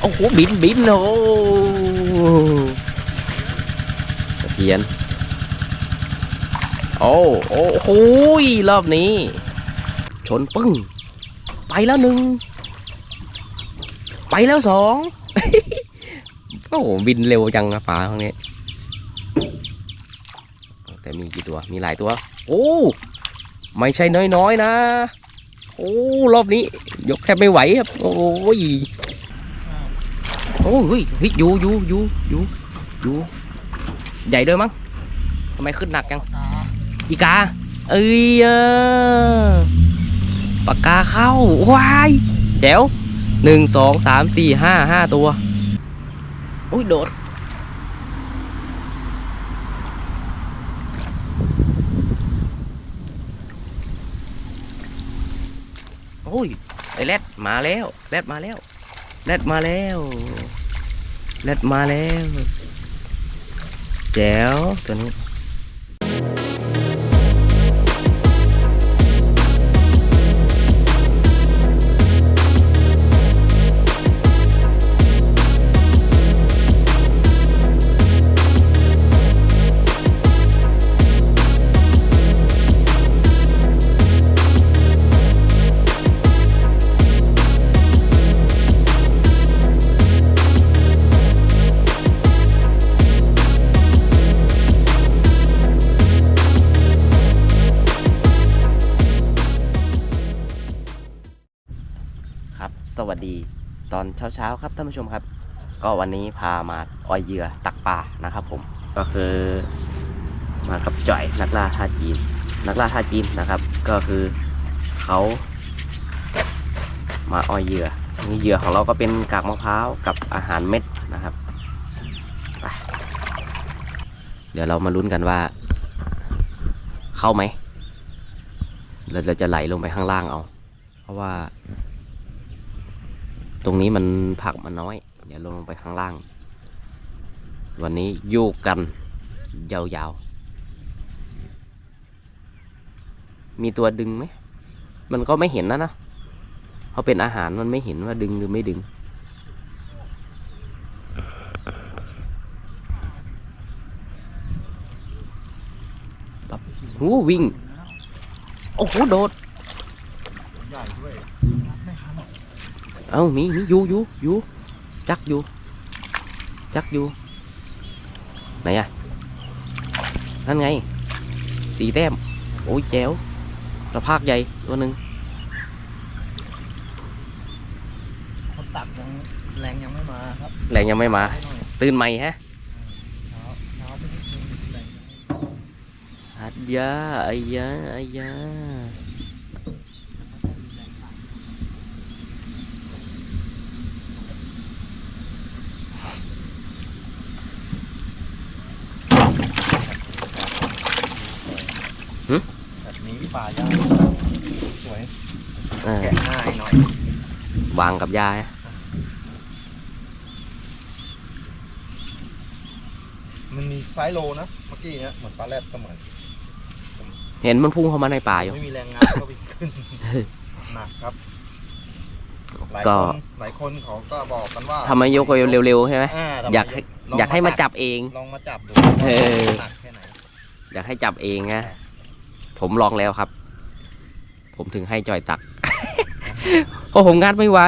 โอ้โหบินบินโอ้ตะเพียนโอ้โอ้โหยรอบนี้ ชนปึ้ง ไปแล้วหนึ่ง ไปแล้วสองโอ้บินเร็วจังนะปลาพวกนี้ แต่มีกี่ตัว มีหลายตัว โอ้ ไม่ใช่น้อยๆนะโอ้ รอบนี้ ยกแทบไม่ไหวครับ โอ้ย อ้ยเฮ้ยอยู่อยู่อยู่อยู่อยู่ใหญ่ด้วยมั้งทำไมขึ้นหนักจังอีกา เอ้ยเออปากกาเข้า ว้ายแจ๋วหนึ่งสองสามสี่ห้าห้าตัว อุ้ยโดดโอ้ยไอแรดมาแล้วแรดมาแล้วแรดมาแล้ว แรดมาแล้วแจ๋วตัวนี้ อนเช้าๆครับท่านผู้ชมครับ ก็วันนี้พามาออยเหยื่อตักปลานะครับ ผม ก็คือมากับจ่อยนักล่าท่าจีน นักล่าท่าจีนนะครับ ก็คือเขามาออยเหยื่อนี่เหยื่อของเราก็เป็นกากมะพร้าวกับอาหารเม็ดนะครับเดี๋ยวเรามาลุ้นกันว่า เข้าไหมเราจะไหลลงไปข้างล่างเอา เพราะว่า รงนี้มันผักมันน้อย เดี๋ยวลงไปข้างล่าง วันนี้อยู่กัน ยาวๆ มีตัวดึงไหม มันก็ไม่เห็นนะนะเพราะเป็นอาหารมันไม่เห็นว่าดึงหรือไม่ดึง ปั๊บหูวิ่ง โอ้โห โดด ใหญ่ด้วย เอ้ามีมีอยู่อยู่อยู่จักอยู่จักอยู่ไหนอะนั่นไงสีแต้มโอ้ยแจ๋วตะภาคใหญ่ตัวหนึ่งคนตักยังแรงยังไม่มาครับแรงยังไม่มาให้หน่อยตื่นใหม่ฮะเช้าเช้าไปนิดนึงแรงยังไม่มาอัดยาไอ้ยาไอ้ยาหึ แบบนี้ ป่ายากสวยเออแกะง่ายหน่อยวางกับยาฮะมันมีไซส์โลนะเมื่อกี้เนี้ยเหมือนปลาแรดก็เหมือนเห็นมันพุ่งเข้ามาในป่าอยู่ ไม่มีแรงงานก็ไปขึ้นหนักครับหลายก็ คนหลายคนเขาก็บอกกันว่าทำไมยกเร็วๆใช่ไหมอ่าทำไมอยากให้ลงอยากให้มาจับเอง ลองมาจับดูเออ หนักแค่ไหนอยากให้จับเองนะ ผมลองแล้วครับ ผมถึงให้จอยตัก เพราะผมงัดไม่ไหว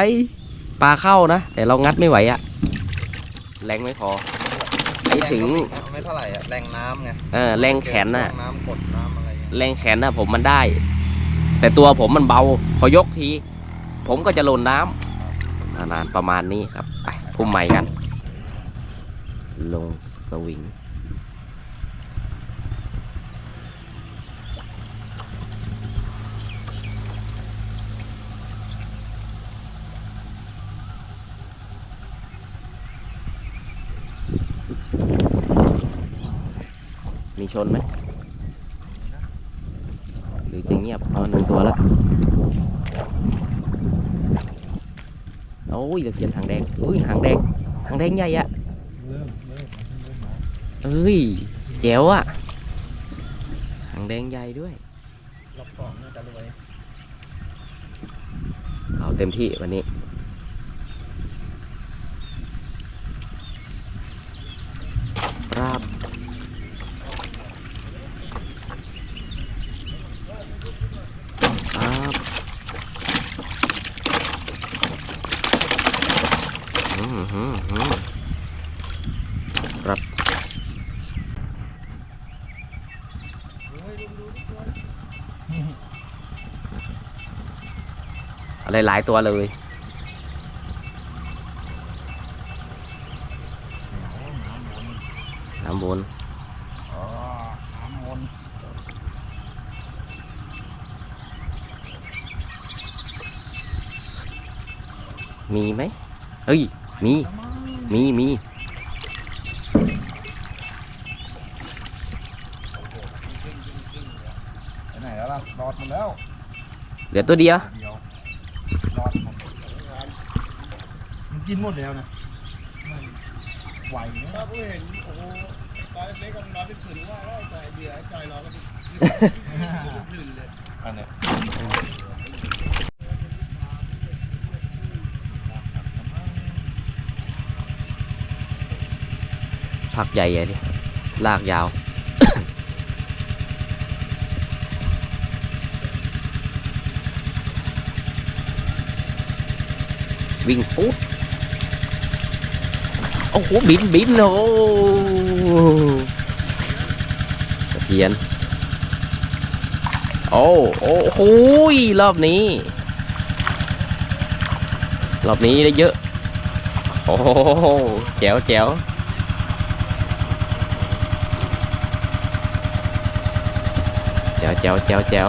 ปลาเข้านะ แต่เรางัดไม่ไหวอะแรงไม่พอไปถึงแรงก็ไม่เท่าไหร่อะแรงน้ำไงเออแรงแขนน่ะแรงน้ำกดน้ำอะไรเงี้ยแรงแขนน่ะ ผมมันได้ แต่ตัวผมมันเบา พอยกที ผมก็จะหล่นน้ำนานๆประมาณนี้ครับ ไปพุ่มใหม่กัน ลงสวิง มีชนไหมหรือจะเงียบเอาหนึ่งตัวแล้วโอ้ยตะเพียนหางแดงอุ้ยหางแดงหางแดงใหญ่อะเริ่มเริ่มเริ่มมาเอ้ยแจ๋วอะหางแดงใหญ่ด้วยรอบสองน่าจะรวยเอาเต็มที่วันนี้ อืมอืมอืม ครับอะไรหลายตัวเลยน้ำบนอ๋อน้ำมนต์มีไหมเฮ้ย มีมีมีไปไหนแล้วล่ะรอดหมดแล้วเหลือตัวเดียวเดียวรอดหมดมันกินหมดแล้วนะไหวไหมถ้าผู้เห็นโอ้โหตอนเล็กๆก็นอนเป็นผืนว่าแล้วใจเบียร์ใจเราก็เป็นผืนเลยอันเนี้ย ผักใหญ่ใหญ่ดิลากยาว วิ่งปุ๊บโอ้โห บินบินโอ้เพียน โอ้โอ้โหรอบนี้ รอบนี้ได้เยอะ โอ้โหแจ๋วแจ๋ว แจ๋วแจ๋วแจ๋ว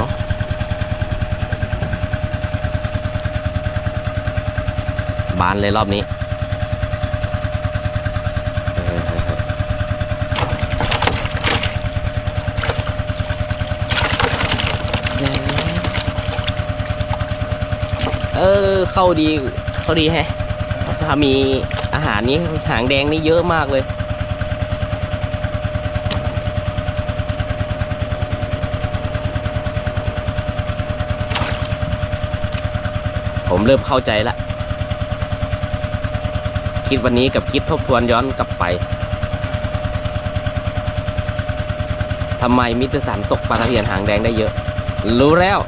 บานเลยรอบนี้เออเออเข้าดีเข้าดีแฮะถ้ามีอาหารนี้หางแดงนี่เยอะมากเลย ผมเริ่มเข้าใจละคิดวันนี้กับคิดทบทวนย้อนกลับไปทำไมมิตรสันตกปลาตะเพียนหางแดงได้เยอะ รู้แล้ว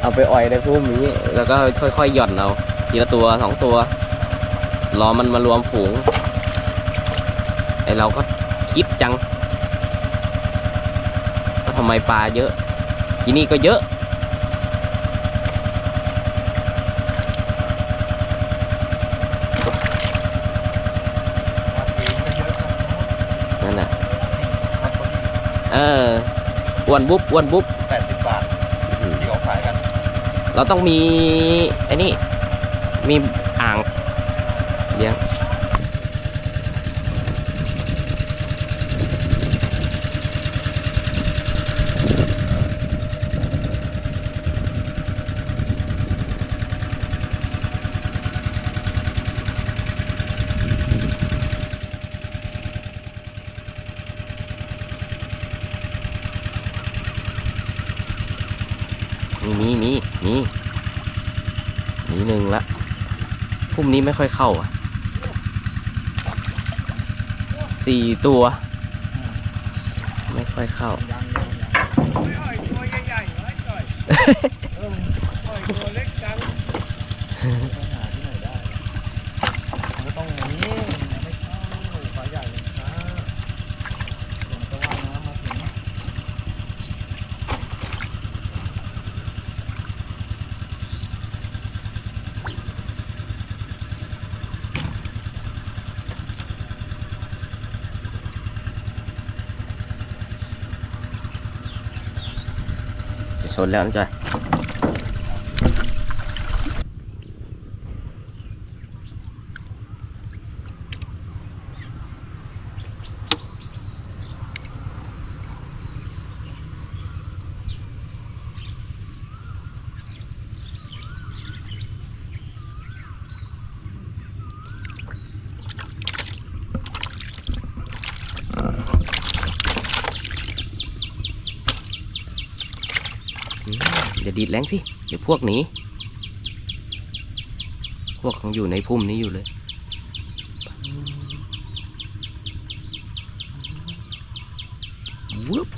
เอาไปอ่อยในพุ่มนี้ แล้วก็ค่อยๆหย่อนเอาทีละตัวสองตัว รอมันมารวมฝูงไอเราก็คิดจังว่าทำไมปลาเยอะ ที่นี่ก็เยอะ วัดเองก็เยอะนะ นั่นน่ะ วัดพอดี เอออ้วนบุ๊บอ้วนบุ๊บ แปดสิบบาทที่เขาขายกัน เราต้องมีไอ้นี่มีอ่างเลี้ยง นี่นี่นี่นี่นี่หนึ่งละพุ่มนี้ไม่ค่อยเข้าอะสี่ตัว ไม่ค่อยเข้า ยังยังยัง ปล่อยตัวใหญ่ๆไว้ก่อยปล่อยตัวเล็กจัง ไปหาที่ไหนได้มันก็ต้องอย่างนี้มันไม่เข้าปลาใหญ่เลยนะเดี๋ยวมันจะว่ายน้ำมาถึง จะช อย่าดีดแรงสิ เดี๋ยวพวกหนีพวกของอยู่ในพุ่มนี้อยู่เลยวึบ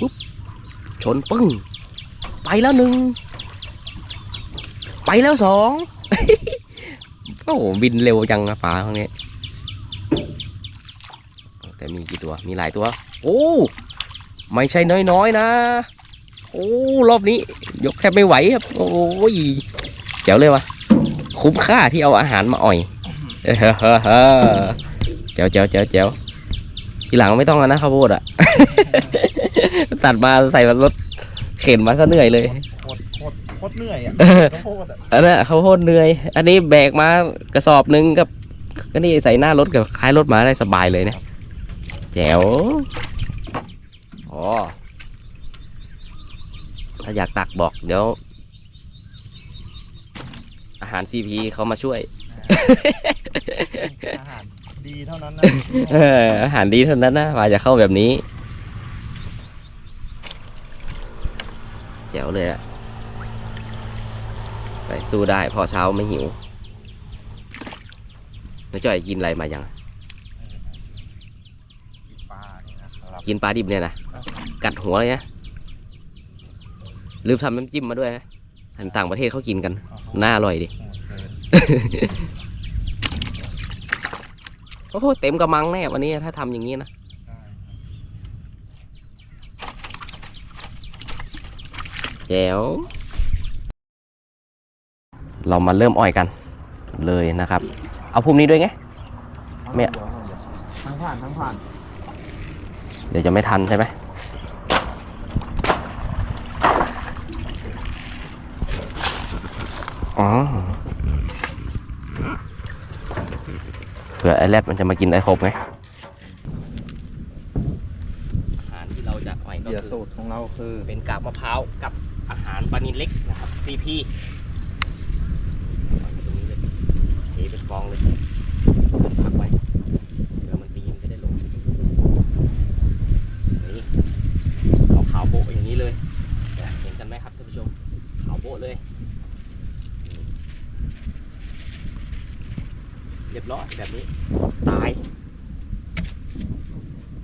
วึบชนปึ้ง ไปแล้วหนึ่ง ไปแล้วสองโอ้โหบินเร็วจังนะปลาพวกนี้ แต่มีกี่ตัว มีหลายตัว โอ้ ไม่ใช่น้อยๆนะ โอ้รอบนี้ ยกแทบไม่ไหวครับ โอ้ยเจ๋วเลยวะคุ้มค่าที่เอาอาหารมาอ่อยเออเฮ้อเฮ้อเฮ้อเจ๋วเจ๋วเจ๋วเจ๋วทีหลังไม่ต้องแล้วนะข้าวโพดอะตัดมาใส่รถเข็นมาก็เหนื่อยเลยโคตรโคตรโคตรเหนื่อยอะเออข้าวโพดอะอันนั้นข้าวโพดเหนื่อย อันนี้แบกมากระสอบหนึ่งกับก็นี่ใส่หน้ารถกับท้ายรถมาได้สบายเลยเนี่ยแจ๋วอ๋อถ้าอยากตักบอกเดี๋ยว อาหารซีพีเขามาช่วย อาหารดีเท่านั้นนะเอออาหารดีเท่านั้นนะมาจะเข้าแบบนี้แจ๋วเลยอะไปสู้ได้พอเช้าไม่หิวน้าจ่อยกินอะไรมายังปลานี่นะครับกินปลาดิบเนี่ยนะกัดหัวเลยนะ ลืมทำน้ำจิ้มมาด้วยนะอันต่างประเทศเขากินกันน่าอร่อยดิโอ้โหเต็มกระมังแน่วันนี้ถ้าทำอย่างนี้นะแจ๋วเรามาเริ่มอ้อยกันเลยนะครับ เอาภูมินี้ด้วยไงไม่ทั้งผ่านทั้งผ่าน เดี๋ยวจะไม่ทันใช่ไหม อ๋อเผื่อไอแรดมันจะมากินไอครบไง อาหารที่เราจะอ่อยก็ เหยื่อ คือ สูตรของเราคือ เป็นกากมะพร้าวกับอาหารปลานิลเล็กนะครับ CP ตรงนี้เลยเทเป็นฟองเลยพักไว้เผื่อมันปีนจะได้ลง นี่ขาวขาวๆโบ๊ะอย่างนี้เลย เห็นกันไหมครับท่านผู้ชม ขาวโบ๊ะเลยนี่ เรียบร้อยแบบนี้ ตาย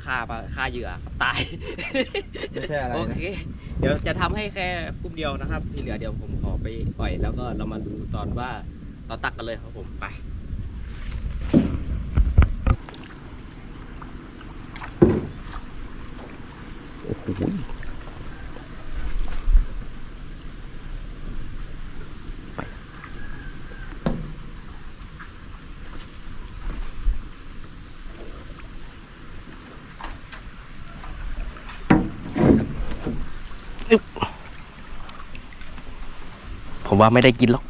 ฆ่าปลาฆ่าเหยื่อครับตาย ไม่ใช่อะไรโอนะเค เดี๋ยวจะทำให้แค่พุ่มเดียวนะครับ ที่เหลือเดี๋ยวผมขอไปปล่อย แล้วก็เรามาดูตอนว่าตอนตักกันเลยครับผมไป โอ้โห ผมว่าไม่ได้กินหรอก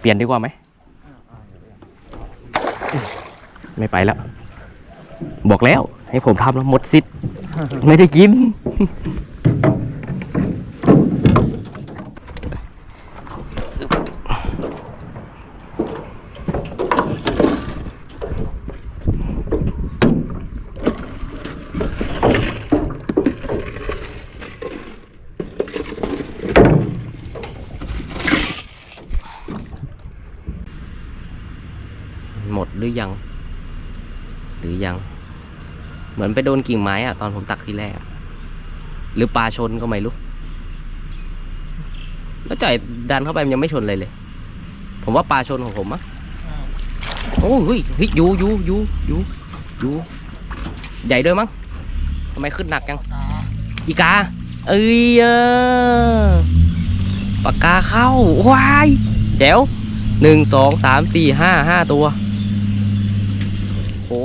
เปลี่ยนดีกว่าไหม ไม่ไปแล้ว บอกแล้ว ให้ผมทำแล้วหมดสิทธิ์ไม่ได้กิน หมดหรือยัง หรือยัง เหมือนไปโดนกิ่งไม้อะตอนผมตักที่แรกหรือปลาชนก็ไม่รู้แล้วจ่อยดันเข้าไปมันยังไม่ชนเลยเลย ผมว่าปลาชนของผมอะโอ้ยเฮ้ยยูยูยูยูยูใหญ่ด้วยมั้งทำไมขึ้นหนักจังอีกา เอ้ยเออปากกาเข้าว้ายแจ๋วหนึ่งสองสามสี่ห้าห้าตัว โอ้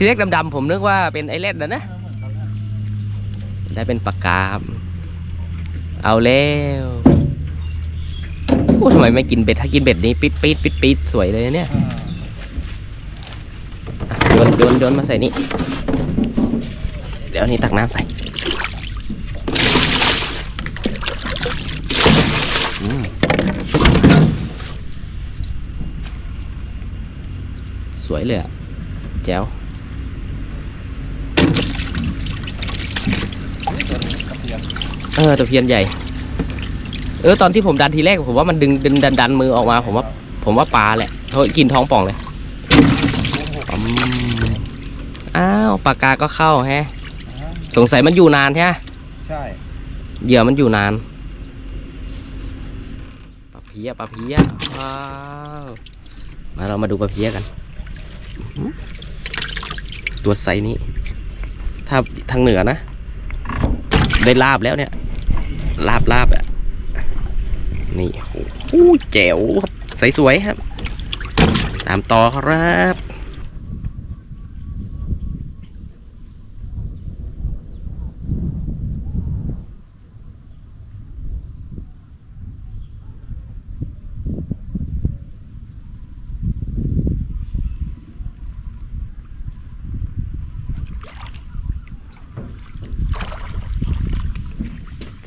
คือเล็กดำๆผมนึกว่าเป็นไอเล็ดนะนะ ได้เป็นปากกาครับ เอาแล้วโอ้ทำไมไม่กินเบ็ด ถ้ากินเบ็ดนี้ปิดปิดปิดปิดสวยเลยเนี่ยโยนโยนโยนมาใส่นี่ เดี๋ยวนี้ตักน้ำใส่สวยเลยอะแจ๋ว เออตะเพียนใหญ่ เออตอนที่ผมดันทีแรกผมว่ามันดึงดึงดันดันมือออกมา ผมว่า ผมว่าปลาแหละเขากินท้องป่องเลยอืมอ้าวปากกาก็เข้าแฮะ สงสัยมันอยู่นานใช่ไหมใช่เหยื่อมันอยู่นานปลาเพี้ยปลาเพี้ยว้าวมาเรามาดูปลาเพี้ยกันอื้อหือตัวไซส์นี้ ถ้าทางเหนือนะ ได้ลาบแล้วเนี่ย ลาบลาบอะ นี่โอ้โหแจ๋วครับสสวยครับ ตามต่อครับ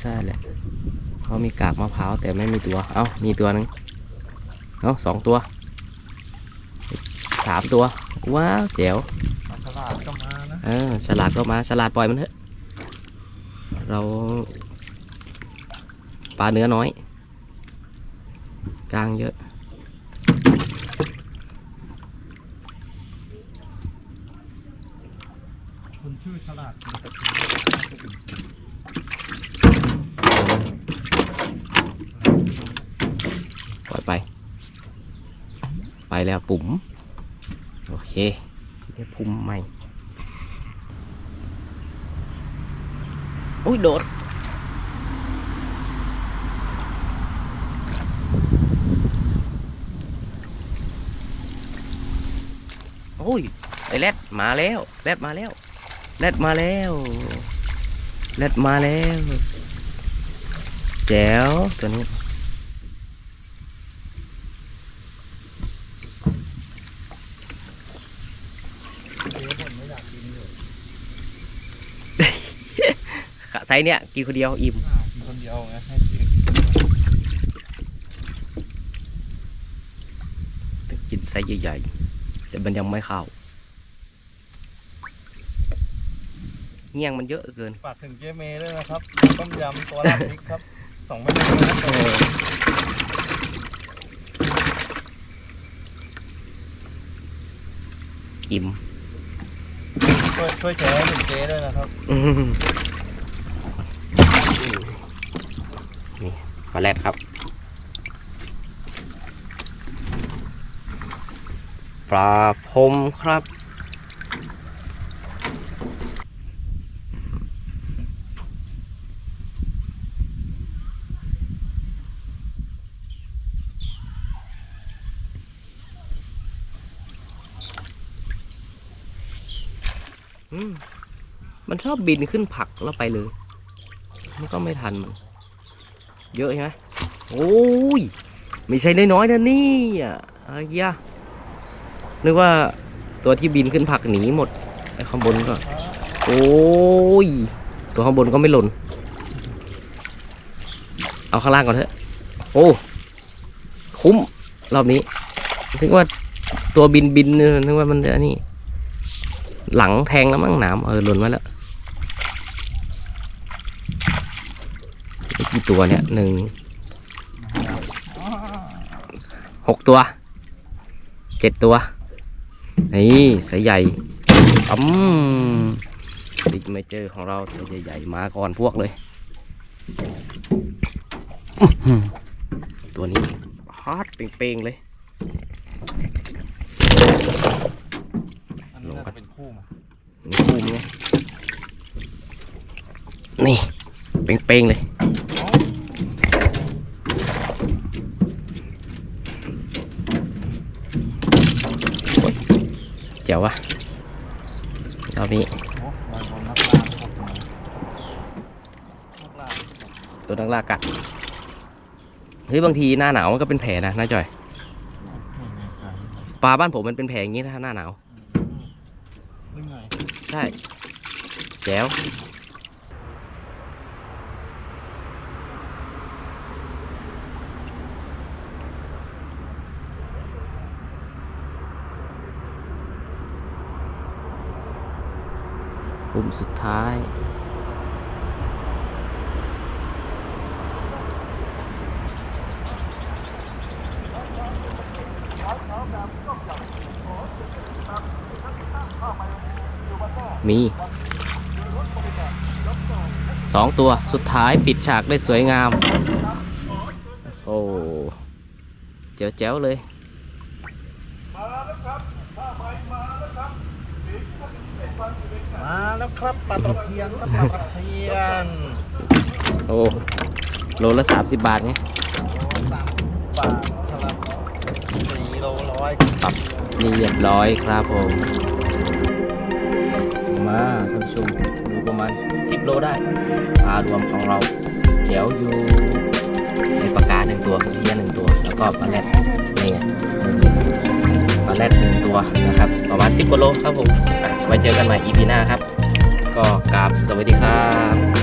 ใช่แหละเขา มีกากมะพร้าวแต่ไม่มีตัว เอ้ามีตัวหนึง เอ้าสองตัว สามตัว ว้าวแจ๋วปลาฉลาดก็มานะ เออฉลาดก็มาฉลาดปล่อยมันเถอะ เราปลาเนื้อน้อย กลางเยอะคุณชื่อฉลาดมันจะ ปล่อย ไป ไปแล้วปุ๋มโอเคเดี๋ยวพุ่มใหม่อุ้ยโดดโอ้ยไอแรดมาแล้วแรดมาแล้วแรดมาแล้วแรดมาแล้วแจ๋วตัวนี้ เจ๊ผมไม่อยากกินอยู่ ไซส์เนี้ยกินคนเดียวอิ่มอ่ากินคนเดียวไงให้กินต้องกินไซส์ใหญ่ๆแต่มันยังไม่เข้าเงี้ยงมันเยอะเกินฝากถึงเจ๊เมย์ด้วยนะครับต้มยำตัวราดพริกครับสองเมนูนะครับอิ่มช่วยช่วยแชร์ให้ถึงเจ๊ด้วยนะครับ อืมนี่ ปลาแรดครับ ปลาพมครับ อืมมันชอบบินขึ้นผักแล้วไปเลย มันก็ไม่ทันมัน เยอะใช่ไหมโอ้ย ไม่ใช่น้อยๆนะนี่อะไอ้ยะนึกว่าตัวที่บินขึ้นผักหนีหมดไอ้ข้างบนก็ โอ้ย ตัวข้างบนก็ไม่หล่น เอาข้างล่างก่อนเถอะ โอ้ คุ้ม รอบนี้นึกว่าตัวบินบินนึกว่ามันจะนี่ หลังแทงแล้วมั้งหนามเออหล่นมาแล้วกี่ ตัวเนี่ยหนึ่งหกตัวเจ็ดตัว นี่สายใหญ่อืมบิ๊กเมเจอร์ของเราตัวใหญ่ๆมาก่อนพวกเลยอื้อหือตัวนี้ฮอตเป่งๆเลยอันนี้น่าจะเป็นคู่มานี่คูมไงนี่ เป้งๆเลย เจ๋ ววะรอบนี้โอ้ลอยบนนักล่าครับผมนักล่าตัวนักล่ากัดเฮ้ยบางทีหน้าหนาวมันก็เป็นแผลนะน้าจ่อยปลาบ้านผมมันเป็นแผลอย่างนี้ถ้าหน้าหนาวนี่ไงใช่แจ๋ว สุดท้าย มีสองตัวสุดท้ายปิดฉากได้สวยงาม โอ้เจ๋วๆเลย มาแจ๋วๆเลย มาแล้วครับปลาตะเพียนครับปลาตะเพียนโอ้โลละสามสิบบาทไงโอ้สามสิบบาทครับสี่โลร้อยปรับนี่เรียบร้อยครับผม มาท่านผู้ชมดูประมาณ10โลได้ปลารวมของเราเดี๋ยวอยู่ในปากกาหนึ่งตัวเฮียหนึ่งตัว แล้วก็ปลาแรดนี่ไง ปลาแรดหนึ่งตัวนะครับ ประมาณ 10กว่าโลครับผมไว้เจอกันใหม่ EP หน้าครับ ก็กราบสวัสดีครับ